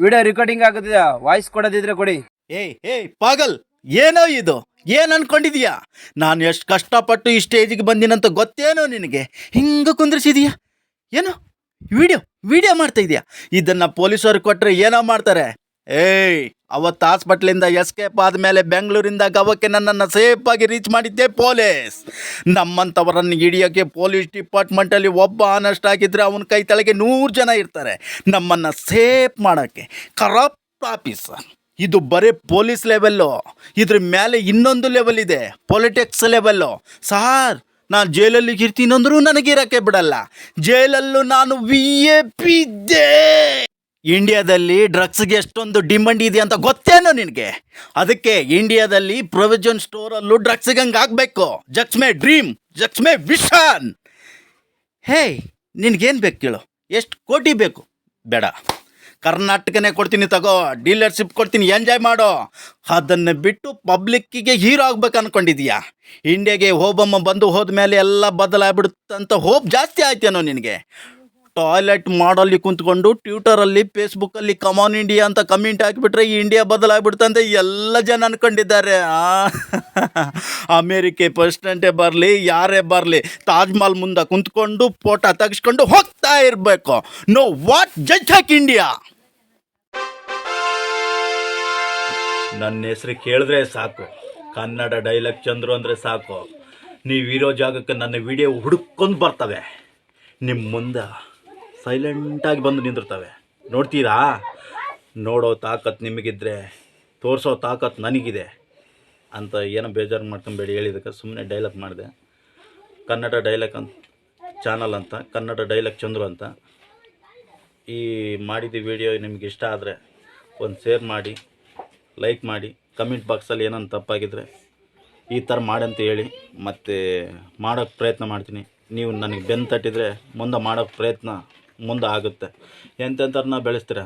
Video recording ಆಗುತ್ತಿದೆ voice ಕೊಡೋದಿದ್ರೆ ಕೊಡಿ. ಏಯ್ ಏಯ್, ಪಾಗಲ್! ಏನೋ ಇದು? ಏನ್ ಅನ್ಕೊಂಡಿದೀಯಾ? ನಾನು ಎಷ್ಟು ಕಷ್ಟಪಟ್ಟು ಈ ಸ್ಟೇಜಿಗೆ ಬಂದಿನಂತ ಗೊತ್ತೇನೋ ನಿನಗೆ? ಹಿಂಗ ಕುಂದ್ರಿಸಿದೀಯಾ? ಏನು? ವಿಡಿಯೋ ವಿಡಿಯೋ ಮಾಡ್ತಾ ಇದೀಯಾ? ಇದನ್ನ ಪೊಲೀಸರು ಕೊಟ್ಟರೆ ಏನೋ ಮಾಡ್ತಾರೆ. ಏಯ್ ಅವತ್ತು ಹಾಸ್ಪಿಟ್ಲಿಂದ ಎಸ್ಕೇಪ್ ಆದಮೇಲೆ ಬೆಂಗಳೂರಿಂದ ಗವಕ್ಕೆ ನನ್ನನ್ನು ಸೇಫ್ ಆಗಿ ರೀಚ್ ಮಾಡಿದ್ದೆ ಪೊಲೀಸ್. ನಮ್ಮಂಥವರನ್ನು ಹಿಡಿಯೋಕ್ಕೆ ಪೊಲೀಸ್ ಡಿಪಾರ್ಟ್ಮೆಂಟಲ್ಲಿ ಒಬ್ಬ ಆನೆಸ್ಟ್ ಆಗಿದ್ರೆ ಅವನ ಕೈ ತಲೆಗೆ ನೂರು ಜನ ಇರ್ತಾರೆ. ನಮ್ಮನ್ನು ಸೇಫ್ ಮಾಡೋಕ್ಕೆ ಕರಪ್ಟ್ ಆಫೀಸರ್ ಇದು ಬರೀ ಪೊಲೀಸ್ ಲೆವೆಲ್ಲು ಇದ್ರ ಮೇಲೆ ಇನ್ನೊಂದು ಲೆವೆಲ್ ಇದೆ ಪೊಲಿಟಿಕ್ಸ್ ಲೆವೆಲ್ಲು ಸಾರ್, ನಾನು ಜೈಲಲ್ಲಿ ಇರ್ತೀನಂದ್ರೂ ನನಗೆ ಇರೋಕ್ಕೆ ಬಿಡಲ್ಲ. ಜೈಲಲ್ಲೂ ನಾನು ವಿ ಎ ಪಿ ಇದ್ದೆ. ಇಂಡಿಯಾದಲ್ಲಿ ಡ್ರಗ್ಸ್ಗೆ ಎಷ್ಟೊಂದು ಡಿಮಾಂಡ್ ಇದೆ ಅಂತ ಗೊತ್ತೇನೋ ನಿನಗೆ? ಅದಕ್ಕೆ ಇಂಡಿಯಾದಲ್ಲಿ ಪ್ರೊವಿಜನ್ ಸ್ಟೋರಲ್ಲೂ ಡ್ರಗ್ಸ್ಗೆ ಹಂಗೆ ಆಗಬೇಕು. ಜಕ್ಸ್ ಮೇ ಡ್ರೀಮ್ ಜಕ್ಸ್ ಮೇ ವಿಷನ್. ಹೇ, ನಿನಗೇನು ಬೇಕು ಕೇಳು? ಎಷ್ಟು ಕೋಟಿ ಬೇಕು? ಬೇಡ. ಕರ್ನಾಟಕನೇ ಕೊಡ್ತೀನಿ ತಗೋ, ಡೀಲರ್ಶಿಪ್ ಕೊಡ್ತೀನಿ, ಎಂಜಾಯ್ ಮಾಡೋ. ಅದನ್ನು ಬಿಟ್ಟು ಪಬ್ಲಿಕ್ಕಿಗೆ ಹೀರೋ ಆಗ್ಬೇಕು ಅನ್ಕೊಂಡಿದ್ಯಾ? ಇಂಡಿಯಾಗೆ ಹೋಬಮ್ಮ ಬಂದು ಹೋದ ಮೇಲೆ ಎಲ್ಲ ಬದಲಾಗ್ಬಿಡುತ್ತಂತ ಹೋಪ್ ಜಾಸ್ತಿ ಆಯ್ತೇನೋ ನಿನಗೆ? ಟಾಯ್ಲೆಟ್ ಮಾಡಲ್ಲಿ ಕುಂತ್ಕೊಂಡು ಟ್ವಿಟರಲ್ಲಿ ಫೇಸ್ಬುಕ್ಕಲ್ಲಿ ಕಮಾನ್ ಇಂಡಿಯಾ ಅಂತ ಕಮೆಂಟ್ ಹಾಕಿಬಿಟ್ರೆ ಇಂಡಿಯಾ ಬದಲಾಗ್ಬಿಡುತ್ತಂತ ಎಲ್ಲ ಜನ ಅನ್ಕೊಂಡಿದ್ದಾರೆ. ಅಮೇರಿಕೆ ಪ್ರೆಸಿಡೆಂಟೇ ಬರಲಿ, ಯಾರೇ ಬರಲಿ ತಾಜ್ ಮಹಲ್ ಮುಂದೆ ಕುಂತ್ಕೊಂಡು ಫೋಟೋ ತೆಗೆಸ್ಕೊಂಡು ಹೋಗ್ತಾ ಇರಬೇಕು. ನೋ ವಾಟ್ ಜಜ್ ಹಾಕ್ ಇಂಡಿಯಾ ನನ್ನ ಹೆಸರು ಕೇಳಿದ್ರೆ ಸಾಕು. ಕನ್ನಡ ಡೈಲಾಗ್ ಚಂದ್ರು ಅಂದರೆ ಸಾಕು. ನೀವಿರೋ ಜಾಗಕ್ಕೆ ನನ್ನ ವಿಡಿಯೋ ಹುಡುಕೊಂಡು ಬರ್ತವೆ. ನಿಮ್ಮ ಮುಂದೆ ಸೈಲೆಂಟಾಗಿ ಬಂದು ನಿಂದಿರ್ತವೆ. ನೋಡ್ತೀರಾ? ನೋಡೋ ತಾಕತ್ ನಿಮಗಿದ್ರೆ, ತೋರಿಸೋ ತಾಕತ್ ನನಗಿದೆ ಅಂತ ಏನೋ ಬೇಜಾರು ಮಾಡ್ಕೊಂಬೇಡಿ ಹೇಳಿದಕ್ಕೆ ಸುಮ್ಮನೆ ಡೈಲಾಗ್ ಮಾಡಿದೆ. ಕನ್ನಡ ಡೈಲಾಗ್ ಅಂತ ಚಾನಲ್ ಅಂತ, ಕನ್ನಡ ಡೈಲಾಗ್ ಚಂದ್ರು ಅಂತ. ಈ ಮಾಡಿದ ವಿಡಿಯೋ ನಿಮ್ಗೆ ಇಷ್ಟ ಆದರೆ ಒಂದು ಶೇರ್ ಮಾಡಿ ಲೈಕ್ ಮಾಡಿ ಕಮೆಂಟ್ ಬಾಕ್ಸಲ್ಲಿ ಏನೋ ತಪ್ಪಾಗಿದ್ದರೆ ಈ ಥರ ಮಾಡಂತ ಹೇಳಿ ಮತ್ತು ಮಾಡೋಕ್ಕೆ ಪ್ರಯತ್ನ ಮಾಡ್ತೀನಿ. ನೀವು ನನಗೆ ಬೆನ್ನು ತಟ್ಟಿದರೆ ಮುಂದೆ ಮಾಡೋಕ್ಕೆ ಪ್ರಯತ್ನ ಮುಂದೆ ಆಗುತ್ತೆ ಎಂತೆಂಥವ್ರನ್ನ ಬೆಳೆಸ್ತೀರ?